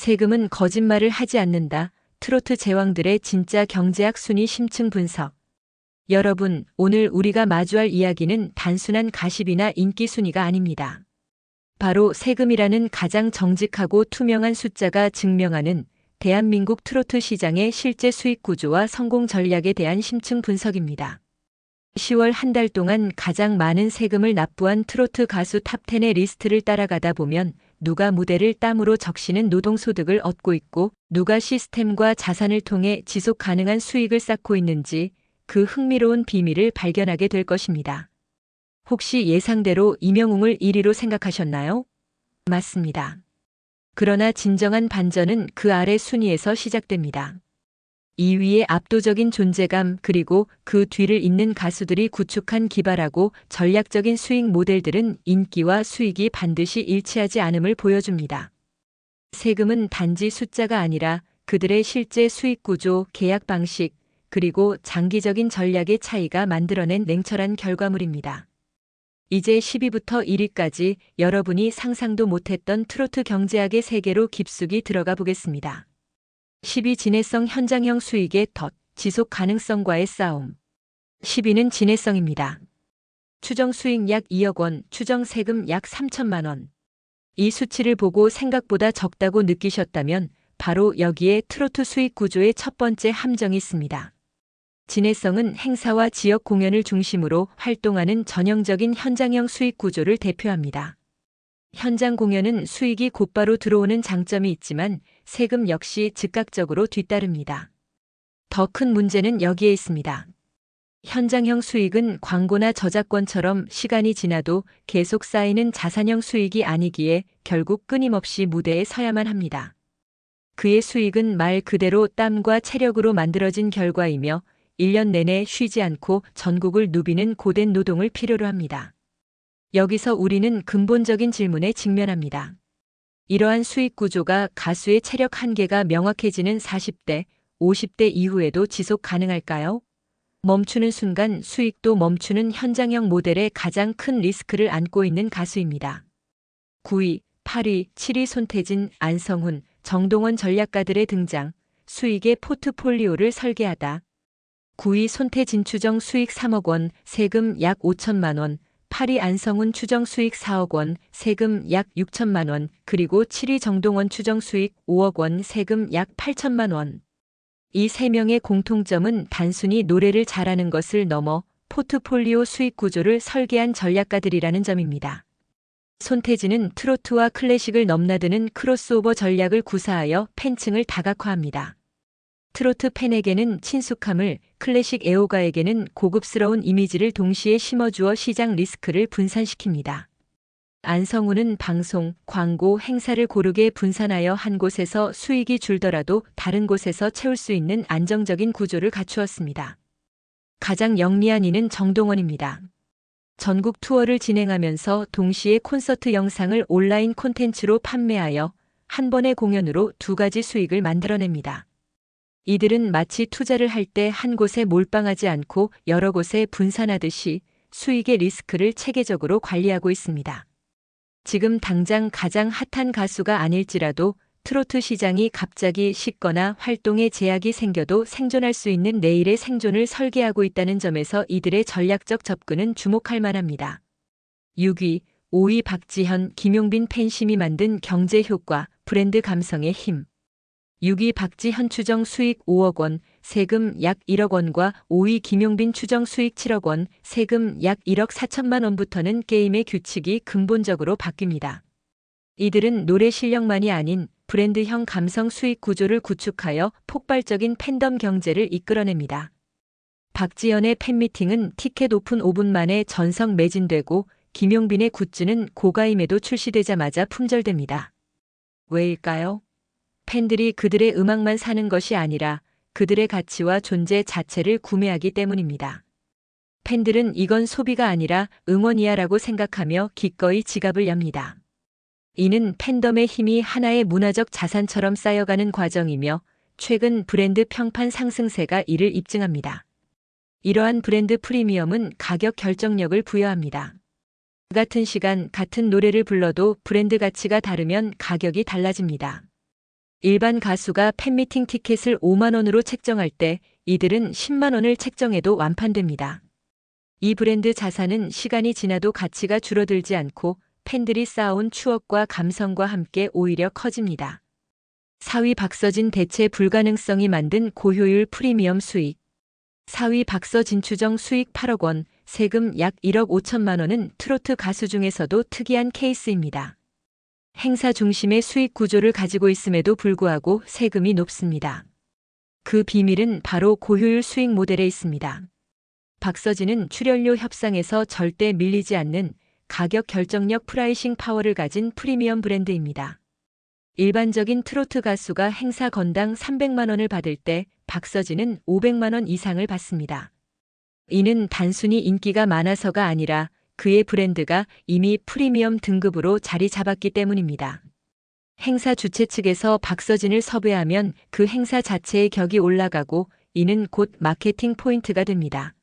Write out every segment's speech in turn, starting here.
세금은 거짓말을 하지 않는다. 트로트 제왕들의 진짜 경제학 순위 심층 분석. 여러분, 오늘 우리가 마주할 이야기는 단순한 가십이나 인기 순위가 아닙니다. 바로 세금이라는 가장 정직하고 투명한 숫자가 증명하는 대한민국 트로트 시장의 실제 수익 구조와 성공 전략에 대한 심층 분석입니다. 10월 한 달 동안 가장 많은 세금을 납부한 트로트 가수 탑10의 리스트를 따라가다 보면 누가 무대를 땀으로 적시는 노동소득을 얻고 있고 누가 시스템과 자산을 통해 지속 가능한 수익을 쌓고 있는지 그 흥미로운 비밀을 발견하게 될 것입니다. 혹시 예상대로 임영웅을 1위로 생각하셨나요? 맞습니다. 그러나 진정한 반전은 그 아래 순위에서 시작됩니다. 2위의 압도적인 존재감 그리고 그 뒤를 잇는 가수들이 구축한 기발하고 전략적인 수익 모델들은 인기와 수익이 반드시 일치하지 않음을 보여줍니다. 세금은 단지 숫자가 아니라 그들의 실제 수익 구조, 계약 방식, 그리고 장기적인 전략의 차이가 만들어낸 냉철한 결과물입니다. 이제 10위부터 1위까지 여러분이 상상도 못했던 트로트 경제학의 세계로 깊숙이 들어가 보겠습니다. 10위 진해성 현장형 수익의 덫, 지속 가능성과의 싸움. 10위는 진해성입니다. 추정 수익 약 2억 원, 추정 세금 약 3천만 원. 이 수치를 보고 생각보다 적다고 느끼셨다면 바로 여기에 트로트 수익 구조의 첫 번째 함정이 있습니다. 진해성은 행사와 지역 공연을 중심으로 활동하는 전형적인 현장형 수익 구조를 대표합니다. 현장 공연은 수익이 곧바로 들어오는 장점이 있지만 세금 역시 즉각적으로 뒤따릅니다. 더 큰 문제는 여기에 있습니다. 현장형 수익은 광고나 저작권처럼 시간이 지나도 계속 쌓이는 자산형 수익이 아니기에 결국 끊임없이 무대에 서야만 합니다. 그의 수익은 말 그대로 땀과 체력으로 만들어진 결과이며 1년 내내 쉬지 않고 전국을 누비는 고된 노동을 필요로 합니다. 여기서 우리는 근본적인 질문에 직면합니다. 이러한 수익 구조가 가수의 체력 한계가 명확해지는 40대, 50대 이후에도 지속 가능할까요? 멈추는 순간 수익도 멈추는 현장형 모델의 가장 큰 리스크를 안고 있는 가수입니다. 9위, 8위, 7위 손태진, 안성훈, 정동원 전략가들의 등장, 수익의 포트폴리오를 설계하다. 9위 손태진 추정 수익 3억 원, 세금 약 5천만 원, 8위 안성훈 추정 수익 4억 원, 세금 약 6천만 원, 그리고 7위 정동원 추정 수익 5억 원, 세금 약 8천만 원. 이 세 명의 공통점은 단순히 노래를 잘하는 것을 넘어 포트폴리오 수익 구조를 설계한 전략가들이라는 점입니다. 손태진은 트로트와 클래식을 넘나드는 크로스오버 전략을 구사하여 팬층을 다각화합니다. 트로트 팬에게는 친숙함을, 클래식 애호가에게는 고급스러운 이미지를 동시에 심어주어 시장 리스크를 분산시킵니다. 안성우는 방송, 광고, 행사를 고르게 분산하여 한 곳에서 수익이 줄더라도 다른 곳에서 채울 수 있는 안정적인 구조를 갖추었습니다. 가장 영리한 이는 정동원입니다. 전국 투어를 진행하면서 동시에 콘서트 영상을 온라인 콘텐츠로 판매하여 한 번의 공연으로 두 가지 수익을 만들어냅니다. 이들은 마치 투자를 할 때 한 곳에 몰빵하지 않고 여러 곳에 분산하듯이 수익의 리스크를 체계적으로 관리하고 있습니다. 지금 당장 가장 핫한 가수가 아닐지라도 트로트 시장이 갑자기 식거나 활동에 제약이 생겨도 생존할 수 있는 내일의 생존을 설계하고 있다는 점에서 이들의 전략적 접근은 주목할 만합니다. 6위, 5위 박지현, 김용빈 팬심이 만든 경제 효과, 브랜드 감성의 힘. 6위 박지현 추정 수익 5억 원, 세금 약 1억 원과 5위 김용빈 추정 수익 7억 원, 세금 약 1억 4천만 원부터는 게임의 규칙이 근본적으로 바뀝니다. 이들은 노래 실력만이 아닌 브랜드형 감성 수익 구조를 구축하여 폭발적인 팬덤 경제를 이끌어냅니다. 박지연의 팬미팅은 티켓 오픈 5분 만에 전성 매진되고 김용빈의 굿즈는 고가임에도 출시되자마자 품절됩니다. 왜일까요? 팬들이 그들의 음악만 사는 것이 아니라 그들의 가치와 존재 자체를 구매하기 때문입니다. 팬들은 이건 소비가 아니라 응원이야라고 생각하며 기꺼이 지갑을 엽니다. 이는 팬덤의 힘이 하나의 문화적 자산처럼 쌓여가는 과정이며 최근 브랜드 평판 상승세가 이를 입증합니다. 이러한 브랜드 프리미엄은 가격 결정력을 부여합니다. 같은 시간 같은 노래를 불러도 브랜드 가치가 다르면 가격이 달라집니다. 일반 가수가 팬미팅 티켓을 5만 원으로 책정할 때 이들은 10만 원을 책정해도 완판됩니다. 이 브랜드 자산은 시간이 지나도 가치가 줄어들지 않고 팬들이 쌓아온 추억과 감성과 함께 오히려 커집니다. 4위 박서진 대체 불가능성이 만든 고효율 프리미엄 수익. 4위 박서진 추정 수익 8억 원, 세금 약 1억 5천만 원은 트로트 가수 중에서도 특이한 케이스입니다. 행사 중심의 수익 구조를 가지고 있음에도 불구하고 세금이 높습니다. 그 비밀은 바로 고효율 수익 모델에 있습니다. 박서진은 출연료 협상에서 절대 밀리지 않는 가격 결정력 프라이싱 파워를 가진 프리미엄 브랜드입니다. 일반적인 트로트 가수가 행사 건당 300만 원을 받을 때 박서진은 500만 원 이상을 받습니다. 이는 단순히 인기가 많아서가 아니라 그의 브랜드가 이미 프리미엄 등급으로 자리 잡았기 때문입니다. 행사 주최 측에서 박서진을 섭외하면 그 행사 자체의 격이 올라가고 이는 곧 마케팅 포인트가 됩니다.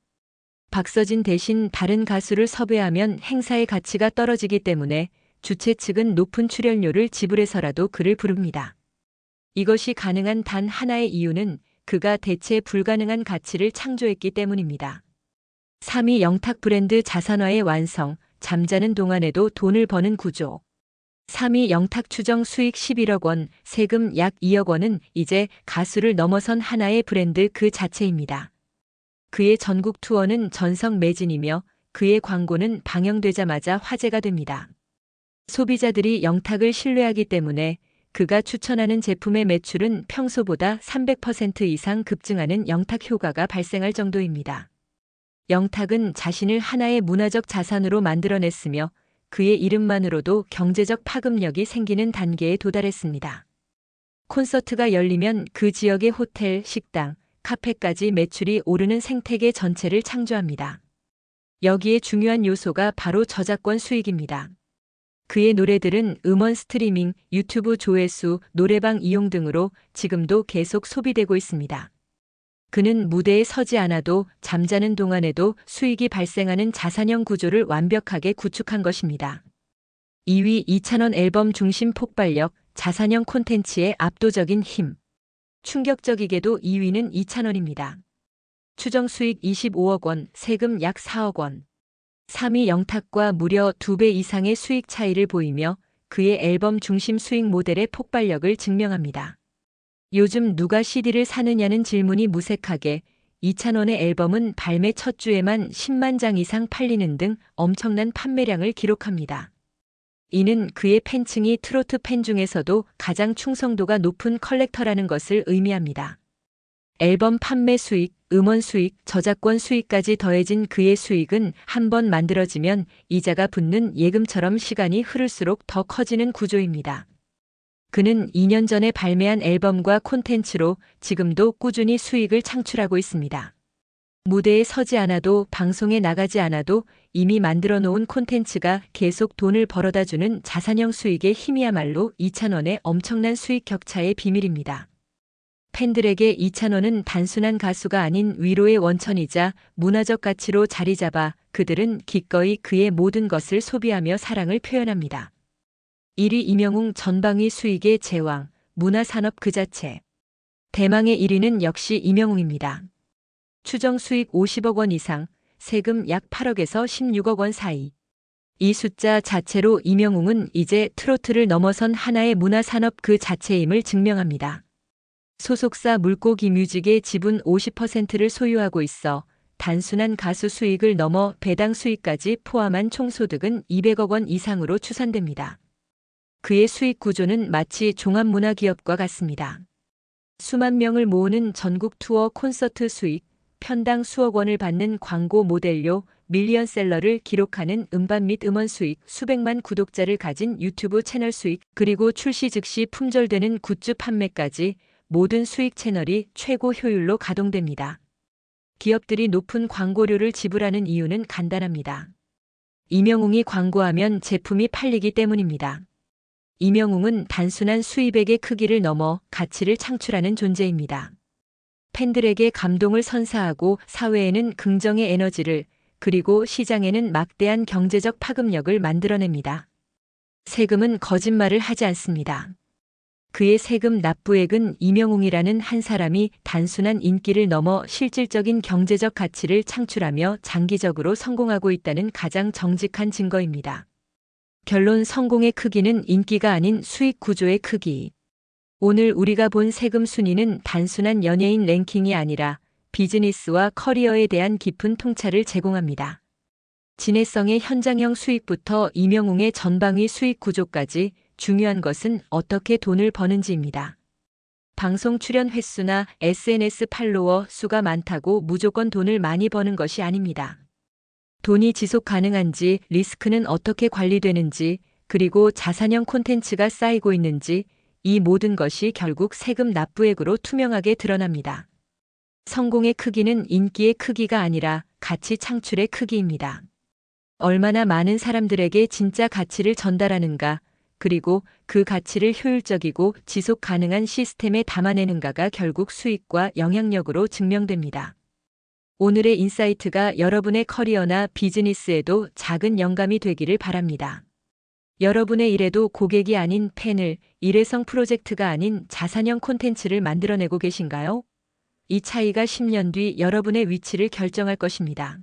박서진 대신 다른 가수를 섭외하면 행사의 가치가 떨어지기 때문에 주최 측은 높은 출연료를 지불해서라도 그를 부릅니다. 이것이 가능한 단 하나의 이유는 그가 대체 불가능한 가치를 창조했기 때문입니다. 3위 영탁 브랜드 자산화의 완성, 잠자는 동안에도 돈을 버는 구조. 3위 영탁 추정 수익 11억 원, 세금 약 2억 원은 이제 가수를 넘어선 하나의 브랜드 그 자체입니다. 그의 전국 투어는 전성 매진이며 그의 광고는 방영되자마자 화제가 됩니다. 소비자들이 영탁을 신뢰하기 때문에 그가 추천하는 제품의 매출은 평소보다 300% 이상 급증하는 영탁 효과가 발생할 정도입니다. 영탁은 자신을 하나의 문화적 자산으로 만들어냈으며 그의 이름만으로도 경제적 파급력이 생기는 단계에 도달했습니다. 콘서트가 열리면 그 지역의 호텔, 식당, 카페까지 매출이 오르는 생태계 전체를 창조합니다. 여기에 중요한 요소가 바로 저작권 수익입니다. 그의 노래들은 음원 스트리밍, 유튜브 조회수, 노래방 이용 등으로 지금도 계속 소비되고 있습니다. 그는 무대에 서지 않아도 잠자는 동안에도 수익이 발생하는 자산형 구조를 완벽하게 구축한 것입니다. 2위 이찬원 앨범 중심 폭발력, 자산형 콘텐츠의 압도적인 힘. 충격적이게도 2위는 이찬원입니다. 추정 수익 25억 원, 세금 약 4억 원. 3위 영탁과 무려 2배 이상의 수익 차이를 보이며 그의 앨범 중심 수익 모델의 폭발력을 증명합니다. 요즘 누가 CD를 사느냐는 질문이 무색하게 이찬원의 앨범은 발매 첫 주에만 10만 장 이상 팔리는 등 엄청난 판매량을 기록합니다. 이는 그의 팬층이 트로트 팬 중에서도 가장 충성도가 높은 컬렉터라는 것을 의미합니다. 앨범 판매 수익, 음원 수익, 저작권 수익까지 더해진 그의 수익은 한 번 만들어지면 이자가 붙는 예금처럼 시간이 흐를수록 더 커지는 구조입니다. 그는 2년 전에 발매한 앨범과 콘텐츠로 지금도 꾸준히 수익을 창출하고 있습니다. 무대에 서지 않아도 방송에 나가지 않아도 이미 만들어 놓은 콘텐츠가 계속 돈을 벌어다 주는 자산형 수익의 힘이야말로 이찬원의 엄청난 수익 격차의 비밀입니다. 팬들에게 이찬원은 단순한 가수가 아닌 위로의 원천이자 문화적 가치로 자리 잡아 그들은 기꺼이 그의 모든 것을 소비하며 사랑을 표현합니다. 1위 임영웅 전방위 수익의 제왕, 문화산업 그 자체. 대망의 1위는 역시 임영웅입니다. 추정 수익 50억 원 이상, 세금 약 8억에서 16억 원 사이. 이 숫자 자체로 임영웅은 이제 트로트를 넘어선 하나의 문화산업 그 자체임을 증명합니다. 소속사 물고기 뮤직의 지분 50%를 소유하고 있어 단순한 가수 수익을 넘어 배당 수익까지 포함한 총소득은 200억 원 이상으로 추산됩니다. 그의 수익 구조는 마치 종합문화기업과 같습니다. 수만 명을 모으는 전국 투어 콘서트 수익, 편당 수억 원을 받는 광고 모델료, 밀리언셀러를 기록하는 음반 및 음원 수익, 수백만 구독자를 가진 유튜브 채널 수익, 그리고 출시 즉시 품절되는 굿즈 판매까지 모든 수익 채널이 최고 효율로 가동됩니다. 기업들이 높은 광고료를 지불하는 이유는 간단합니다. 이명웅이 광고하면 제품이 팔리기 때문입니다. 이명웅은 단순한 수입액의 크기를 넘어 가치를 창출하는 존재입니다. 팬들에게 감동을 선사하고 사회에는 긍정의 에너지를 그리고 시장에는 막대한 경제적 파급력을 만들어냅니다. 세금은 거짓말을 하지 않습니다. 그의 세금 납부액은 이명웅이라는 한 사람이 단순한 인기를 넘어 실질적인 경제적 가치를 창출하며 장기적으로 성공하고 있다는 가장 정직한 증거입니다. 결론 성공의 크기는 인기가 아닌 수익 구조의 크기. 오늘 우리가 본 세금 순위는 단순한 연예인 랭킹이 아니라 비즈니스와 커리어에 대한 깊은 통찰을 제공합니다. 진해성의 현장형 수익부터 이명웅의 전방위 수익 구조까지 중요한 것은 어떻게 돈을 버는지입니다. 방송 출연 횟수나 SNS 팔로워 수가 많다고 무조건 돈을 많이 버는 것이 아닙니다. 돈이 지속 가능한지, 리스크는 어떻게 관리되는지, 그리고 자산형 콘텐츠가 쌓이고 있는지, 이 모든 것이 결국 세금 납부액으로 투명하게 드러납니다. 성공의 크기는 인기의 크기가 아니라 가치 창출의 크기입니다. 얼마나 많은 사람들에게 진짜 가치를 전달하는가, 그리고 그 가치를 효율적이고 지속 가능한 시스템에 담아내는가가 결국 수익과 영향력으로 증명됩니다. 오늘의 인사이트가 여러분의 커리어나 비즈니스에도 작은 영감이 되기를 바랍니다. 여러분의 일에도 고객이 아닌 팬을 일회성 프로젝트가 아닌 자산형 콘텐츠를 만들어내고 계신가요? 이 차이가 10년 뒤 여러분의 위치를 결정할 것입니다.